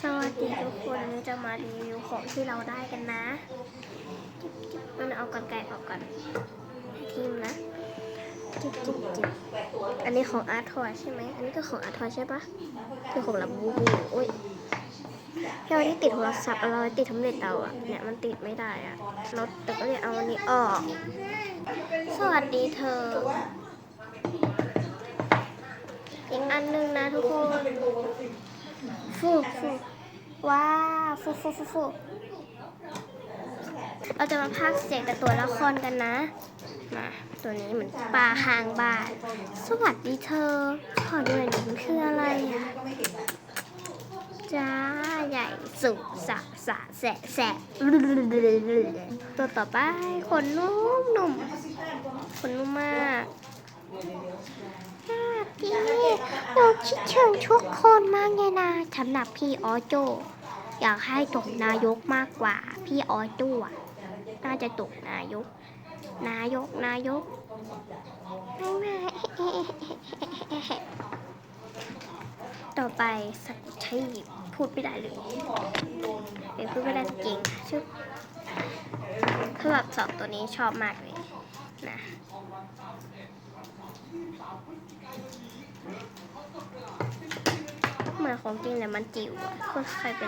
สวัสดีทุกคนจะมารีวิวของที่เราได้กันนะจิ๊บจิ๊บมันเอากันไก่ออกก่อนทีมนะจิ๊บจิ๊บจิ๊บอันนี้ของอาร์ทอยใช่ไหมอันนี้ก็ของอาร์ทอยใช่ปะคือของลาบูบูโอ้ยที่เราที่ติดโทรศัพท์เราติดทำเร็จเราอะเนี่ยมันติดไม่ได้อะเราแต่ก็เลยเอาอันนี้ออก สวัสดีเธออีกอันหนึงนะทุกคนฟูฟู ฟูฟูฟูฟูเราจะมาพากเสียงกับตัวละครกันนะ มาตัวนี้เหมือนปลาหางบาทสวัสดีเธอ ขอดูหน่อยดิมันคืออะไรอะจ้าใหญ่สุกสะสะแสะแสะตัวต่อไปขนนุ่มนุ่มขนนุ่มมากพี่เราคิดถึงทุกคนมากเลยนะสำหรับพี่ออโจ อยากให้ตกนายกมากกว่า พี่ออโจอะน่าจะตกนายก นายกนายกไม่ไม่ต่อไปสักชัยพูดไม่ได้เลยเดี๋ยวพูดไม่ได้จริงชื่อคือแบบสองตัวนี้ชอบมากเลยนะเหมือนของจริงแต่มันจิ๋วคือใครเป็น